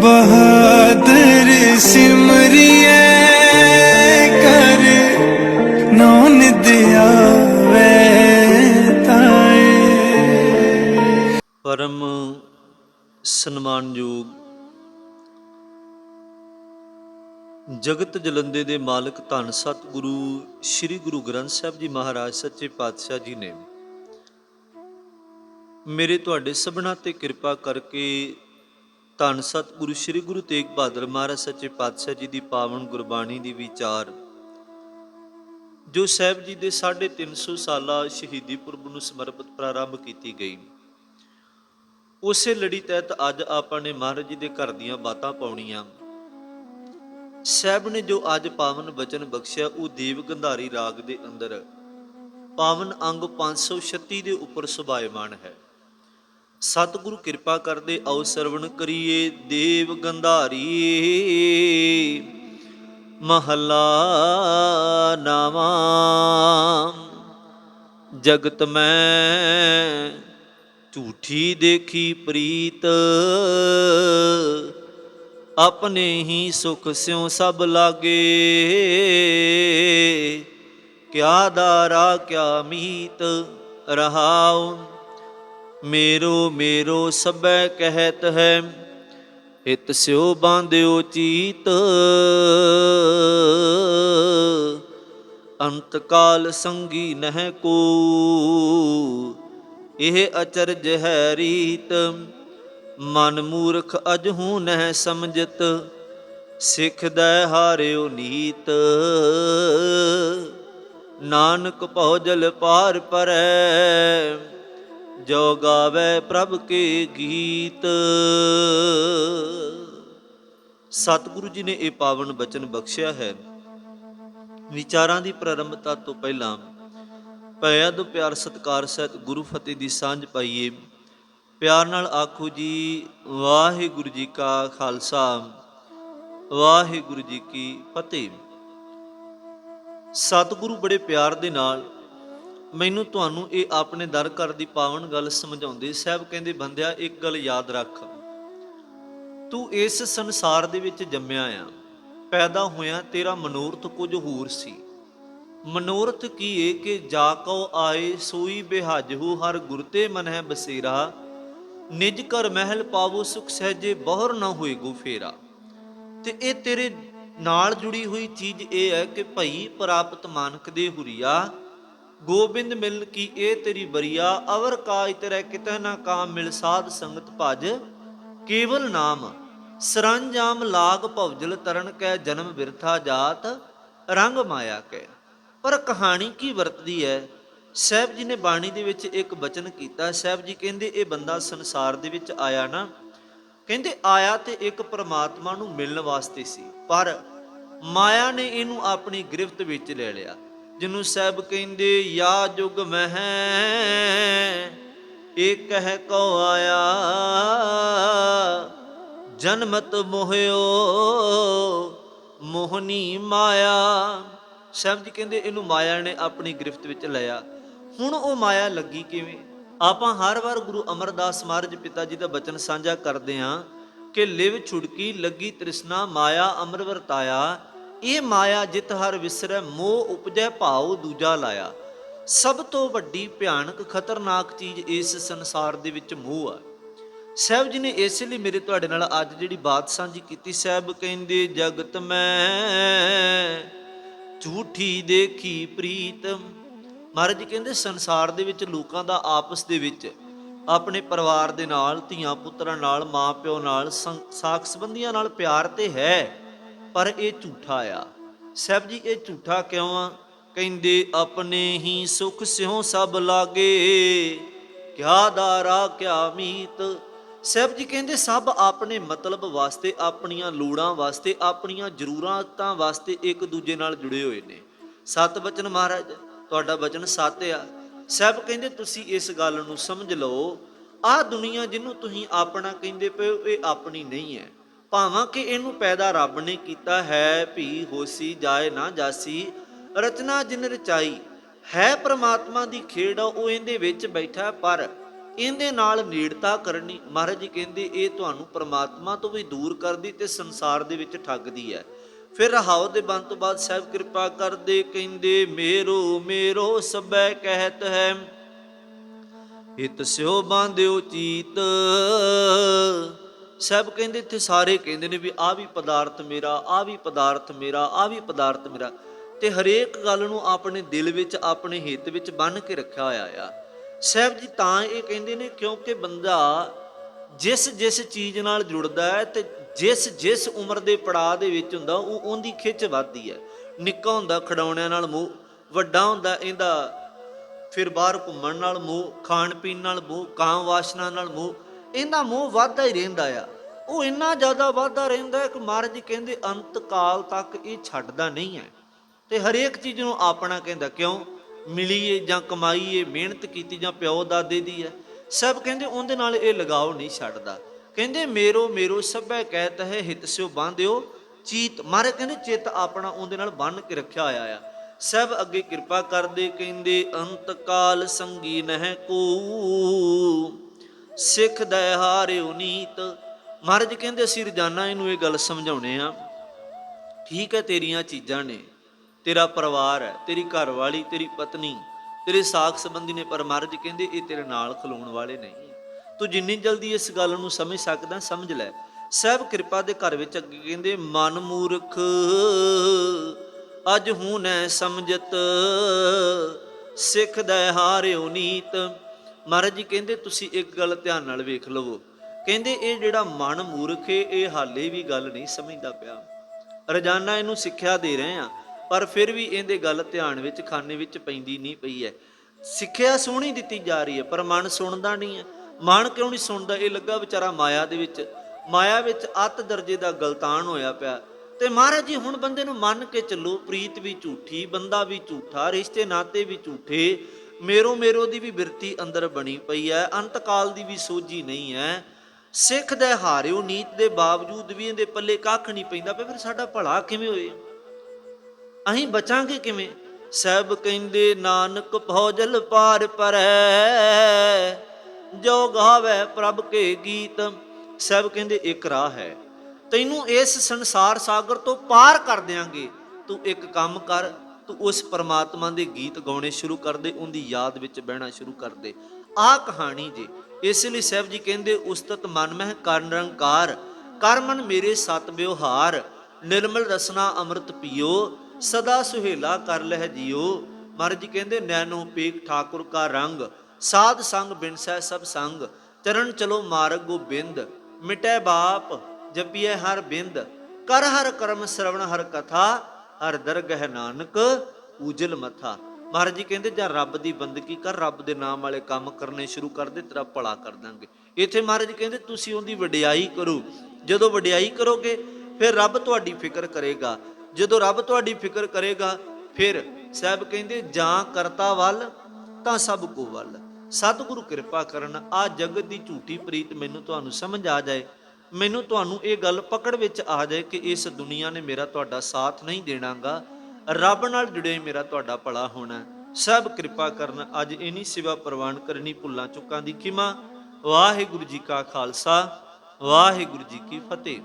ਬਹਾਦਰ ਸਿਮਰਿਐ ਕਰ ਨਾਨਕ ਆਵੇ ਤਾਏ। ਪਰਮ ਸਨਮਾਨਯੋਗ ਜਗਤ ਜਲੰਦੇ ਦੇ ਮਾਲਕ ਧੰਨ ਸਤਿਗੁਰੂ ਸ੍ਰੀ ਗੁਰੂ ਗ੍ਰੰਥ ਸਾਹਿਬ ਜੀ ਮਹਾਰਾਜ ਸੱਚੇ ਪਾਤਸ਼ਾਹ ਜੀ ਨੇ ਮੇਰੇ ਤੁਹਾਡੇ ਸਭਨਾ ਤੇ ਕਿਰਪਾ ਕਰਕੇ ਧੰਨ ਸਤਿਗੁਰੂ ਸ੍ਰੀ ਗੁਰੂ ਤੇਗ ਬਹਾਦਰ ਮਹਾਰਾਜ ਸੱਚੇ ਪਾਤਸ਼ਾਹ ਜੀ ਦੀ ਪਾਵਨ ਗੁਰਬਾਣੀ ਦੀ ਵਿਚਾਰ। ਜੋ ਸਾਹਿਬ ਜੀ ਦੇ 350 ਸਾਲਾ ਸ਼ਹੀਦੀ ਪੁਰਬ ਨੂੰ ਸਮਰਪਿਤ ਪ੍ਰਾਰੰਭ ਕੀਤੀ ਗਈ। ਉਸੇ ਲੜੀ ਤਹਿਤ ਅੱਜ ਆਪਾਂ ਨੇ ਮਹਾਰਾਜ ਜੀ ਦੇ ਘਰ ਦੀਆਂ ਬਾਤਾਂ ਪਾਉਣੀਆਂ। ਸਾਹਿਬ ਨੇ ਜੋ ਅੱਜ ਪਾਵਨ ਬਚਨ ਬਖਸ਼ਿਆ, ਉਹ ਦੇਵ ਗੰਧਾਰੀ ਰਾਗ ਦੇ ਅੰਦਰ। ਪਾਵਨ ਅੰਗ 536 ਦੇ ਉੱਪਰ ਸੁਭਾਇਮਾਨ ਹੈ। ਸਤਿਗੁਰੂ ਕਿਰਪਾ ਕਰਦੇ ਆਓ ਸਰਵਣ ਕਰੀਏ, ਦੇਵ ਗੰਧਾਰੀ ਮਹਲਾ ਨਾਵਾਂ। ਜਗਤ ਮੈਂ ਝੂਠੀ ਦੇਖੀ ਪ੍ਰੀਤ। ਆਪਣੇ ਹੀ ਸੁਖ ਸਿਉ ਸਭ ਲਾਗੇ। ਕਿਆ ਦਾਰਾ, ਕਿਆ ਮੀਤ ਰਹਾਉ। ਮੇਰੋ ਮੇਰੋ ਸਭੈ ਕਹਿਤ ਹੈ, ਹਿਤ ਸਿਉ ਬਾਂਧਿਓ ਚੀਤ। ਅੰਤ ਕਾਲ ਸੰਗੀ ਨਹਿ ਕੋ, ਇਹ ਅਚਰਜ ਹੈ ਰੀਤ। ਮਨ ਮੂਰਖ ਅਜਹੂ ਨਹਿ ਸਮਝਤ ਸਿੱਖਦੈ ਹਾਰਿਓ ਨੀਤ। ਨਾਨਕ ਭਉ ਜਲ ਪਾਰ ਪਰੈ ਜੋ ਗਾਵੇ ਪ੍ਰਭ ਕੇ ਗੀਤ। ਸਤਿਗੁਰੂ ਜੀ ਨੇ ਇਹ ਪਾਵਨ ਬਚਨ ਬਖਸ਼ਿਆ ਹੈ। ਵਿਚਾਰਾਂ ਦੀ ਪ੍ਰਾਰੰਭਤਾ ਤੋਂ ਪਹਿਲਾਂ ਭੈਅਦ ਪਿਆਰ ਸਤਕਾਰ ਸਹਿਤ ਗੁਰੂ ਫਤਿਹ ਦੀ ਸਾਂਝ ਪਾਈਏ। ਪਿਆਰ ਨਾਲ ਆਖੋ ਜੀ, ਵਾਹਿਗੁਰੂ ਜੀ ਕਾ ਖਾਲਸਾ, ਵਾਹਿਗੁਰੂ ਜੀ ਕੀ ਫਤਿਹ। ਸਤਿਗੁਰੂ ਬੜੇ ਪਿਆਰ ਦੇ ਨਾਲ ਮੈਨੂੰ ਤੁਹਾਨੂੰ ਇਹ ਆਪਣੇ ਦਰ ਘਰ ਦੀ ਪਾਵਨ ਗੱਲ ਸਮਝਾਉਂਦੇ, ਸਾਹਿਬ ਕਹਿੰਦੇ ਬੰਦਿਆ ਇੱਕ ਗੱਲ ਯਾਦ ਰੱਖ। ਤੂੰ ਇਸ ਸੰਸਾਰ ਦੇ ਵਿੱਚ ਜੰਮਿਆ ਆ। ਪੈਦਾ ਹੋਇਆ ਤੇਰਾ ਮਨੋਰਥ ਕੁਝ ਹੋਰ ਸੀ। ਮਨੋਰਥ ਕੀ ਏ ਕਿ ਜਾ ਕਉ ਆਏ, ਸੋਈ ਬਿਹਾਜਹੁ ਹਰ ਗੁਰ ਤੇ ਮਨ ਹੈ ਬਸੇਰਾ। ਨਿਜ ਕਰ ਮਹਿਲ ਪਾਵੋ, ਸੁਖ ਸਹਜੇ ਬਹੁਰ ਨਾ ਹੋਏ ਗੋ ਫੇਰਾ। ਤੇ ਇਹ ਤੇਰੇ ਨਾਲ ਜੁੜੀ ਹੋਈ ਚੀਜ਼ ਇਹ ਹੈ ਕਿ ਭਈ ਪ੍ਰਾਪਤ ਮਾਨਕ ਦੇ ਹੁਰੀਆ ਗੋਬਿੰਦ ਮਿਲ ਕੀ ਇਹ ਤੇਰੀ ਬਰੀਆ, ਅਵਰ ਕਾਜ ਤੇਰੇ ਕਿਤੈ ਨਾ ਕਾਮ, ਮਿਲ ਸਾਧ ਸੰਗਤ ਭਜ, ਕੇਵਲ ਨਾਮ। ਸਰੰਜਾਮ ਲਾਗ ਭਵਜਲ ਤਰਨ ਕੈ, ਜਨਮ ਬਿਰਥਾ ਜਾਤ, ਰੰਗ ਮਾਇਆ ਕੈ। ਪਰ ਕਹਾਣੀ ਕੀ ਵਰਤਦੀ ਹੈ ਸਾਹਿਬ ਜੀ ਨੇ ਬਾਣੀ ਦੇ ਵਿੱਚ ਇੱਕ ਬਚਨ ਕੀਤਾ, ਸਾਹਿਬ ਜੀ ਕਹਿੰਦੇ, ਇਹ ਬੰਦਾ ਸੰਸਾਰ ਦੇ ਵਿੱਚ ਆਇਆ ਨਾ। ਕਹਿੰਦੇ, ਆਇਆ ਤੇ ਇੱਕ ਪਰਮਾਤਮਾ ਨੂੰ ਮਿਲਣ ਵਾਸਤੇ ਸੀ, ਪਰ ਮਾਇਆ ਨੇ ਇਹਨੂੰ ਆਪਣੀ ਗ੍ਰਿਫਤ ਵਿੱਚ ਲੈ ਲਿਆ। ਜਿਹਨੂੰ ਸਾਹਿਬ ਕਹਿੰਦੇ, ਯਾ ਜੁਗ ਮਹਿ ਇਹ ਕਹਿ ਕੋ ਆਇਆ, ਜਨਮਤ ਮੋਹਿਓ ਮੋਹਨੀ ਮਾਇਆ। ਸਾਹਿਬ ਜੀ ਕਹਿੰਦੇ, ਇਹਨੂੰ ਮਾਇਆ ਨੇ ਆਪਣੀ ਗ੍ਰਿਫਤ ਵਿੱਚ ਲਿਆ। ਹੁਣ ਉਹ ਮਾਇਆ ਲੱਗੀ ਕਿਵੇਂ? ਆਪਾਂ ਹਰ ਵਾਰ ਗੁਰੂ ਅਮਰਦਾਸ ਮਹਾਰਾਜ ਪਿਤਾ ਜੀ ਦਾ ਬਚਨ ਸਾਂਝਾ ਕਰਦੇ ਆਂ ਕਿ ਲਿਵ ਛੁੜਕੀ, ਲੱਗੀ ਤ੍ਰਿਸ਼ਨਾ, ਮਾਇਆ ਅਮਰ ਵਰਤਾਇਆ। ਇਹ ਮਾਇਆ ਜਿਤ ਹਰ ਵਿਸਰੈ, ਮੋਹ ਉਪਜੈ, ਭਾਉ ਦੂਜਾ ਲਾਇਆ। ਸਭ ਤੋਂ ਵੱਡੀ ਭਿਆਨਕ, ਖਤਰਨਾਕ ਚੀਜ਼ ਇਸ ਸੰਸਾਰ ਦੇ ਵਿੱਚ ਮੋਹ ਆ। ਸਾਹਿਬ ਜੀ ਨੇ ਇਸੇ ਲਈ ਮੇਰੇ ਤੁਹਾਡੇ ਨਾਲ ਅੱਜ ਜਿਹੜੀ ਬਾਤ ਸਾਂਝੀ ਕੀਤੀ, ਸਾਹਿਬ ਕਹਿੰਦੇ, ਜਗਤ ਮੈਂ ਝੂਠੀ ਦੇਖੀ ਪ੍ਰੀਤ ਮਹਾਰਾਜ ਕਹਿੰਦੇ, ਸੰਸਾਰ ਦੇ ਵਿੱਚ ਲੋਕਾਂ ਦਾ ਆਪਸ ਦੇ ਵਿੱਚ, ਆਪਣੇ ਪਰਿਵਾਰ ਦੇ ਨਾਲ, ਧੀਆਂ ਪੁੱਤਰਾਂ ਨਾਲ, ਮਾਪਿਓ ਨਾਲ, ਸੰ- ਸੰਬੰਧੀਆਂ ਨਾਲ ਪਿਆਰ ਤੇ ਹੈ। ਪਰ ਇਹ ਝੂਠਾ ਆ। ਸਾਹਿਬ ਜੀ, ਇਹ ਝੂਠਾ ਕਿਉਂ ਆ? ਕਹਿੰਦੇ, ਆਪਣੇ ਹੀ ਸੁਖ ਸਿਉ ਸਭ ਲਾਗੇ। ਕਿਆ ਦਾਰਾ, ਕਿਆ ਮੀਤ। ਸਾਹਿਬ ਜੀ ਕਹਿੰਦੇ, ਸਭ ਆਪਣੇ ਮਤਲਬ ਵਾਸਤੇ, ਆਪਣੀਆਂ ਲੋੜਾਂ ਵਾਸਤੇ, ਆਪਣੀਆਂ ਜ਼ਰੂਰਤਾਂ ਵਾਸਤੇ ਇੱਕ ਦੂਜੇ ਨਾਲ ਜੁੜੇ ਹੋਏ ਨੇ। ਸਤ ਬਚਨ ਮਹਾਰਾਜ, ਤੁਹਾਡਾ ਬਚਨ ਸੱਤ ਆ। ਸਾਹਿਬ ਕਹਿੰਦੇ, ਤੁਸੀਂ ਇਸ ਗੱਲ ਨੂੰ ਸਮਝ ਲਓ, ਆਹ ਦੁਨੀਆ ਜਿਹਨੂੰ ਤੁਸੀਂ ਆਪਣਾ ਕਹਿੰਦੇ ਪਏ ਹੋ, ਇਹ ਆਪਣੀ ਨਹੀਂ ਹੈ। ਭਾਵਾਂ ਕਿ ਇਹਨੂੰ ਪੈਦਾ ਰੱਬ ਨੇ ਕੀਤਾ ਹੈ ਭੀ ਹੋਸੀ ਜਾਏ ਨਾ ਜਾਸੀ। ਰਚਨਾ ਜਿਨ ਰਚਾਈ, ਹੈ ਪ੍ਰਮਾਤਮਾ ਦੀ ਖੇਡ, ਉਹ ਇਹਦੇ ਵਿੱਚ ਬੈਠਾ ਪਰ ਇਹਦੇ ਨਾਲ ਨੇੜਤਾ ਕਰਨੀ, ਮਹਾਰਾਜ ਜੀ ਕਹਿੰਦੇ ਇਹ ਤੁਹਾਨੂੰ ਪ੍ਰਮਾਤਮਾ ਤੋਂ ਵੀ ਦੂਰ ਕਰਦੀ ਤੇ ਸੰਸਾਰ ਦੇ ਵਿੱਚ ਠੱਗਦੀ ਹੈ। ਫਿਰ ਰਹਾਉ ਦੇ ਬੰਦ ਤੋਂ ਬਾਅਦ ਸਾਹਿਬ ਕਿਰਪਾ ਕਰਦੇ, ਕਹਿੰਦੇ, ਮੇਰੋ ਮੇਰੋ ਸਬੈ ਕਹਿਤ ਹੈ, ਹਿਤ ਸਿਓ ਬਾਂਧਿਓ ਚੀਤ। ਸਭ ਕਹਿੰਦੇ, ਇੱਥੇ ਸਾਰੇ ਕਹਿੰਦੇ ਨੇ ਵੀ ਆ ਵੀ ਪਦਾਰਥ ਮੇਰਾ ਆ ਵੀ ਪਦਾਰਥ ਮੇਰਾ ਆ ਵੀ ਪਦਾਰਥ ਮੇਰਾ। ਤੇ ਹਰੇਕ ਗੱਲ ਨੂੰ ਆਪਣੇ ਦਿਲ ਵਿੱਚ, ਆਪਣੇ ਹਿੱਤ ਵਿੱਚ ਬੰਨ ਕੇ ਰੱਖਿਆ ਹੋਇਆ ਆ। ਸਾਹਿਬ ਜੀ, ਤਾਂ ਇਹ ਕਹਿੰਦੇ ਨੇ ਕਿਉਂਕਿ ਬੰਦਾ ਜਿਸ ਜਿਸ ਚੀਜ਼ ਨਾਲ ਜੁੜਦਾ ਹੈ ਤੇ ਜਿਸ ਜਿਸ ਉਮਰ ਦੇ ਪੜਾਅ ਦੇ ਵਿੱਚ ਹੁੰਦਾ, ਉਹ ਉਹਦੀ ਖਿੱਚ ਵੱਧਦੀ ਹੈ। ਨਿੱਕਾ ਹੁੰਦਾ ਖਡਾਉਣਿਆਂ ਨਾਲ ਮੋਹ, ਵੱਡਾ ਹੁੰਦਾ, ਇਹਦਾ ਫਿਰ ਬਾਹਰ ਘੁੰਮਣ ਨਾਲ ਮੋਹ ਖਾਣ ਪੀਣ ਨਾਲ ਮੋਹ ਕਾਮ ਵਾਸ਼ਨਾ ਨਾਲ ਮੋਹ ਇਹਦਾ ਮੋਹ ਵੱਧਦਾ ਹੀ ਰਹਿੰਦਾ ਆ। ਉਹ ਇੰਨਾ ਜ਼ਿਆਦਾ ਵੱਧਦਾ ਰਹਿੰਦਾ ਕਿ ਮਹਾਰਾਜ ਕਹਿੰਦੇ ਅੰਤ ਕਾਲ ਤੱਕ ਇਹ ਛੱਡਦਾ ਨਹੀਂ ਹੈ। ਤੇ ਹਰੇਕ ਚੀਜ਼ ਨੂੰ ਆਪਣਾ ਕਹਿੰਦਾ, ਕਿਉਂ? ਮਿਲੀਏ ਜਾਂ ਕਮਾਈਏ, ਮਿਹਨਤ ਕੀਤੀ ਜਾਂ ਪਿਓ ਦਾਦੇ ਦੀ ਹੈ। ਸਭ ਕਹਿੰਦੇ ਉਹਦੇ ਨਾਲ ਇਹ ਲਗਾਓ ਨਹੀਂ ਛੱਡਦਾ। ਕਹਿੰਦੇ ਮੇਰੋ ਮੇਰੋ ਸਭੈ ਕਹਿਤ ਹੈ, ਹਿਤ ਸਿਓ ਬਾਂਧਿਓ, ਚੀਤ। ਮਾਰੇ ਕਹਿੰਦੇ ਚਿੱਤ ਆਪਣਾ ਉਹਦੇ ਨਾਲ ਬੰਨ ਕੇ ਰੱਖਿਆ ਹੋਇਆ ਆ। ਸਭ ਅੱਗੇ ਕਿਰਪਾ ਕਰਦੇ, ਕਹਿੰਦੇ ਅੰਤ ਕਾਲ ਸੰਗੀ ਨਹਿ ਕੋ। ਸਿੱਖ ਦਇ ਹਾਰਿਓ ਨੀਤ ਮਹਾਰਾਜ ਕਹਿੰਦੇ, ਅਸੀਂ ਰੋਜ਼ਾਨਾ ਇਹਨੂੰ ਇਹ ਗੱਲ ਸਮਝਾਉਣੇ ਆ, ਠੀਕ ਹੈ, ਤੇਰੀਆਂ ਚੀਜ਼ਾਂ ਨੇ, ਤੇਰਾ ਪਰਿਵਾਰ ਹੈ, ਤੇਰੀ ਘਰ ਵਾਲੀ ਤੇਰੀ ਪਤਨੀ, ਤੇਰੇ ਸਾਖ ਸੰਬੰਧੀ ਨੇ, ਪਰ ਮਹਾਰਾਜ ਕਹਿੰਦੇ, ਇਹ ਤੇਰੇ ਨਾਲ ਖਲੋਣ ਵਾਲੇ ਨਹੀਂ ਤੂੰ ਜਿੰਨੀ ਜਲਦੀ ਇਸ ਗੱਲ ਨੂੰ ਸਮਝ ਸਕਦਾ, ਸਮਝ ਲੈ। ਸਭ ਕਿਰਪਾ ਦੇ ਘਰ ਵਿੱਚ ਅੱਗੇ ਕਹਿੰਦੇ, ਮਨ ਮੂਰਖ, ਅਜ ਹੂੰ ਨੈ ਸਮਝਤ, ਸਿੱਖ ਦੈ ਹਾਰਿਓ ਨੀਤ ਮਹਾਰਾਜ ਜੀ ਕਹਿੰਦੇ ਤੁਸੀਂ ਇੱਕ ਗੱਲ ਧਿਆਨ ਨਾਲ ਵੇਖ ਲਵੋ। ਕਹਿੰਦੇ ਇਹ ਜਿਹੜਾ ਮਨ ਮੂਰਖ ਹੈ ਇਹ ਹਾਲੇ ਵੀ ਗੱਲ ਨਹੀਂ ਸਮਝਦਾ ਪਿਆ। ਰੋਜ਼ਾਨਾ ਇਹਨੂੰ ਸਿੱਖਿਆ ਦੇ ਰਹੇ ਆ ਪਰ ਫਿਰ ਵੀ ਇਹਦੇ ਗੱਲ ਧਿਆਨ ਵਿੱਚ, ਖਾਨੇ ਵਿੱਚ ਪੈਂਦੀ ਨਹੀਂ ਪਈ ਹੈ। ਸਿੱਖਿਆ ਸੋਹਣੀ ਦਿੱਤੀ ਜਾ ਰਹੀ ਹੈ, ਪਰ ਮਨ ਸੁਣਦਾ ਨਹੀਂ ਹੈ। ਮਨ ਕਿਉਂ ਨਹੀਂ ਸੁਣਦਾ? ਇਹ ਲੱਗਾ ਵਿਚਾਰਾ ਮਾਇਆ ਦੇ ਵਿੱਚ। ਮਾਇਆ ਵਿੱਚ ਅਤ ਦਰਜੇ ਦਾ ਗਲਤਾਨ ਹੋਇਆ ਪਿਆ। ਤੇ ਮਹਾਰਾਜ ਜੀ, ਹੁਣ ਬੰਦੇ ਨੂੰ ਮੰਨ ਕੇ ਚੱਲੋ, ਪ੍ਰੀਤ ਵੀ ਝੂਠੀ, ਬੰਦਾ ਵੀ ਝੂਠਾ ਰਿਸ਼ਤੇ ਨਾਤੇ ਵੀ ਝੂਠੇ ਮੇਰੋ ਮੇਰੋ ਦੀ ਵੀ ਬਿਰਤੀ ਅੰਦਰ ਬਣੀ ਪਈ ਹੈ, ਅੰਤਕਾਲ ਦੀ ਵੀ ਸੋਝੀ ਨਹੀਂ ਹੈ। ਸਿੱਖ ਦੇ ਹਾਰਿਓ ਨੀਤ ਦੇ ਬਾਵਜੂਦ ਵੀ ਇਹਦੇ ਪੱਲੇ ਕੱਖ ਨਹੀਂ ਪੈਂਦਾ ਪਿਆ, ਫਿਰ ਸਾਡਾ ਭਲਾ ਕਿਵੇਂ ਹੋਏ? ਅਸੀਂ ਬਚਾਂਗੇ ਕਿਵੇਂ? ਸਭ ਕਹਿੰਦੇ, ਨਾਨਕ ਭੌਜਲ ਪਾਰ ਪਰੈ, ਜੋ ਗਾਵੇ ਪ੍ਰਭ ਕੇ ਗੀਤ। ਸਭ ਕਹਿੰਦੇ, ਇੱਕ ਰਾਹ ਹੈ। ਤੈਨੂੰ ਇਸ ਸੰਸਾਰ ਸਾਗਰ ਤੋਂ ਪਾਰ ਕਰ ਦਿਆਂਗੇ, ਤੂੰ ਇੱਕ ਕੰਮ ਕਰ ਤੂੰ ਉਸ ਪਰਮਾਤਮਾ ਦੇ ਗੀਤ ਗਾਉਣੇ ਸ਼ੁਰੂ ਕਰ ਦੇ, ਉਹਦੀ ਯਾਦ ਵਿੱਚ ਬਹਿਣਾ ਸ਼ੁਰੂ ਕਰ ਦੇ। ਆਹ ਕਹਾਣੀ ਜੀ, ਇਸ ਲਈ ਸਾਹਿਬ ਜੀ ਕਹਿੰਦੇ, ਉਸਤਤ ਮਨ ਮਹਿ ਕਰਨ ਰੰਕਾਰ, ਕਰ ਮੇਰੇ ਸਤ ਵਿਵਹਾਰ, ਨਿਰਮਲ ਰਸਨਾ ਅੰਮ੍ਰਿਤ ਪੀਓ, ਸਦਾ ਸੁਹੇਲਾ ਕਰ ਲਹਿ ਜਿਓ। ਮਹਾਰਾਜ ਜੀ ਕਹਿੰਦੇ ਨੈਨੋ ਪੀਕ ਠਾਕੁਰ ਕਾ ਰੰਗ, ਸਾਧ ਸੰਗ ਬਿਨਸੈ ਸਭ ਸੰਗ, ਚਰਨ ਚਲੋ ਮਾਰਗ ਗੋਬਿੰਦ ਮਿਟੈ ਬਾਪ ਜਪੀਐ ਹਰ ਬਿੰਦ, ਕਰ ਹਰ ਕਰਮ ਸ਼ਰਵਣ ਹਰ ਕਥਾ ਹਰ ਦਰਗਹਿ ਨਾਨਕ ਉਜਲ ਮਥਾ। ਮਹਾਰਾਜ ਜੀ ਕਹਿੰਦੇ, ਜਾਂ ਰੱਬ ਦੀ ਬੰਦਗੀ ਕਰ, ਰੱਬ ਦੇ ਨਾਮ ਵਾਲੇ ਕੰਮ ਕਰਨੇ ਸ਼ੁਰੂ ਕਰ ਦੇ, ਤੇਰਾ ਭਲਾ ਕਰ ਦਾਂਗੇ। ਇੱਥੇ ਮਹਾਰਾਜ ਕਹਿੰਦੇ, ਤੁਸੀਂ ਉਹਦੀ ਵਡਿਆਈ ਕਰੋ। ਜਦੋਂ ਵਡਿਆਈ ਕਰੋਗੇ, ਫਿਰ ਰੱਬ ਤੁਹਾਡੀ ਫਿਕਰ ਕਰੇਗਾ। ਜਦੋਂ ਰੱਬ ਤੁਹਾਡੀ ਫਿਕਰ ਕਰੇਗਾ, ਫਿਰ ਸਾਹਿਬ ਕਹਿੰਦੇ, ਜਾਂ ਕਰਤਾ ਵੱਲ, ਤਾਂ ਸਭ ਕੋ ਵੱਲ। ਸਤਿਗੁਰੂ ਕਿਰਪਾ ਕਰਨ ਆ ਜਗਤ ਦੀ ਝੂਠੀ ਪ੍ਰੀਤ ਮੈਨੂੰ ਤੁਹਾਨੂੰ ਸਮਝ ਆ ਜਾਏ। ਮੈਨੂੰ ਤੁਹਾਨੂੰ ਇਹ ਗੱਲ ਪਕੜ ਵਿੱਚ ਆ ਜਾਏ ਕਿ ਇਸ ਦੁਨੀਆ ਨੇ ਮੇਰਾ ਤੁਹਾਡਾ ਸਾਥ ਨਹੀਂ ਦੇਣਾਗਾ। ਰੱਬ ਨਾਲ ਜੁੜੇ ਮੇਰਾ ਤੁਹਾਡਾ ਭਲਾ ਹੋਣਾ ਸਭ ਕਿਰਪਾ ਕਰਨ ਅੱਜ ਇਨੀ ਸਿਵਾ ਪ੍ਰਵਾਨ ਕਰਨੀ ਭੁੱਲਾਂ ਚੁੱਕਾਂ ਦੀ ਕਿਮਾ ਵਾਹਿਗੁਰੂ ਜੀ ਕਾ ਖਾਲਸਾ, ਵਾਹਿਗੁਰੂ ਜੀ ਕੀ ਫਤਿਹ।